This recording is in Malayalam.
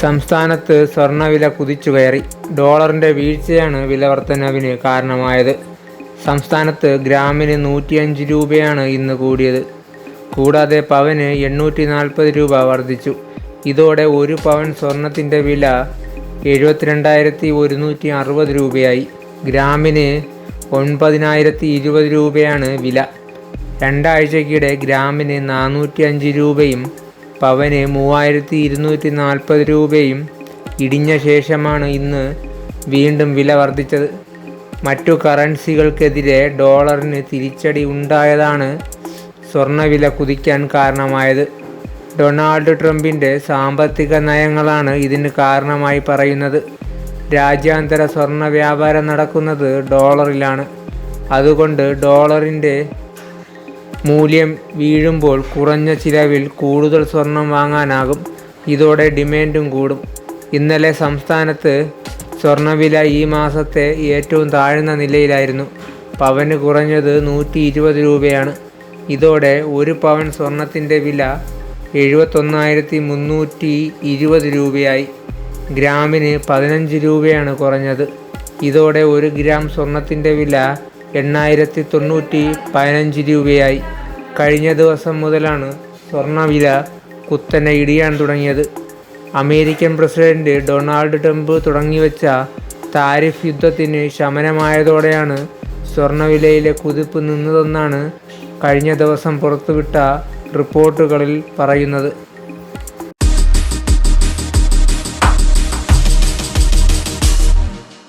സംസ്ഥാനത്ത് സ്വർണവില കുതിച്ചുകയറി ഡോളറിന്റെ വീഴ്ചയാണ് വില വർധനവിന് കാരണമായത്. സംസ്ഥാനത്ത് ഗ്രാമിന് നൂറ്റിയഞ്ച് രൂപയാണ് ഇന്ന് കൂടിയത്. കൂടാതെ പവന് എണ്ണൂറ്റി നാൽപ്പത് രൂപ വർദ്ധിച്ചു. ഇതോടെ ഒരു പവൻ സ്വർണത്തിന്റെ വില എഴുപത്തിരണ്ടായിരത്തി ഒരുന്നൂറ്റി അറുപത് രൂപയായി. ഗ്രാമിന് ഒൻപതിനായിരത്തി ഇരുപത് രൂപയാണ് വില. രണ്ടാഴ്ചക്കിടെ ഗ്രാമിന് നാനൂറ്റി അഞ്ച് രൂപയും പവന് മൂവായിരത്തി ഇരുന്നൂറ്റി നാൽപ്പത് രൂപയും ഇടിഞ്ഞ ശേഷമാണ് ഇന്ന് വീണ്ടും വില വർദ്ധിച്ചത്. മറ്റു കറൻസികൾക്കെതിരെ ഡോളറിന് തിരിച്ചടി ഉണ്ടായതാണ് സ്വർണവില കുതിക്കാൻ കാരണമായത്. ഡൊണാൾഡ് ട്രംപിന്റെ സാമ്പത്തിക നയങ്ങളാണ് ഇതിന് കാരണമായി പറയുന്നത്. രാജ്യാന്തര സ്വർണ വ്യാപാരം നടക്കുന്നത് ഡോളറിലാണ്. അതുകൊണ്ട് ഡോളറിന്റെ മൂല്യം വീഴുമ്പോൾ കുറഞ്ഞ ചിലവിൽ കൂടുതൽ സ്വർണം വാങ്ങാനാകും. ഇതോടെ ഡിമാൻഡും കൂടും. ഇന്നലെ സംസ്ഥാനത്ത് സ്വർണവില ഈ മാസത്തെ ഏറ്റവും താഴ്ന്ന നിലയിലായിരുന്നു. പവന് കുറഞ്ഞത് നൂറ്റി ഇരുപത് രൂപയാണ്. ഇതോടെ ഒരു പവൻ സ്വർണത്തിന്റെ വില എഴുപത്തൊന്നായിരത്തി മുന്നൂറ്റി ഇരുപത് രൂപയായി. ഗ്രാമിന് പതിനഞ്ച് രൂപയാണ് കുറഞ്ഞത്. ഇതോടെ ഒരു ഗ്രാം സ്വർണത്തിന്റെ വില എണ്ണായിരത്തി തൊണ്ണൂറ്റി പതിനഞ്ച് രൂപയായി. കഴിഞ്ഞ ദിവസം മുതലാണ് സ്വർണവില കുത്തനെ ഇടിയാൻ തുടങ്ങിയത്. അമേരിക്കൻ പ്രസിഡന്റ് ഡൊണാൾഡ് ട്രംപ് തുടങ്ങിവെച്ച താരിഫ് യുദ്ധത്തിന് ശമനമായതോടെയാണ് സ്വർണവിലയിലെ കുതിപ്പ് നിന്നതെന്നാണ് കഴിഞ്ഞ ദിവസം പുറത്തുവിട്ട റിപ്പോർട്ടുകളിൽ പറയുന്നത്.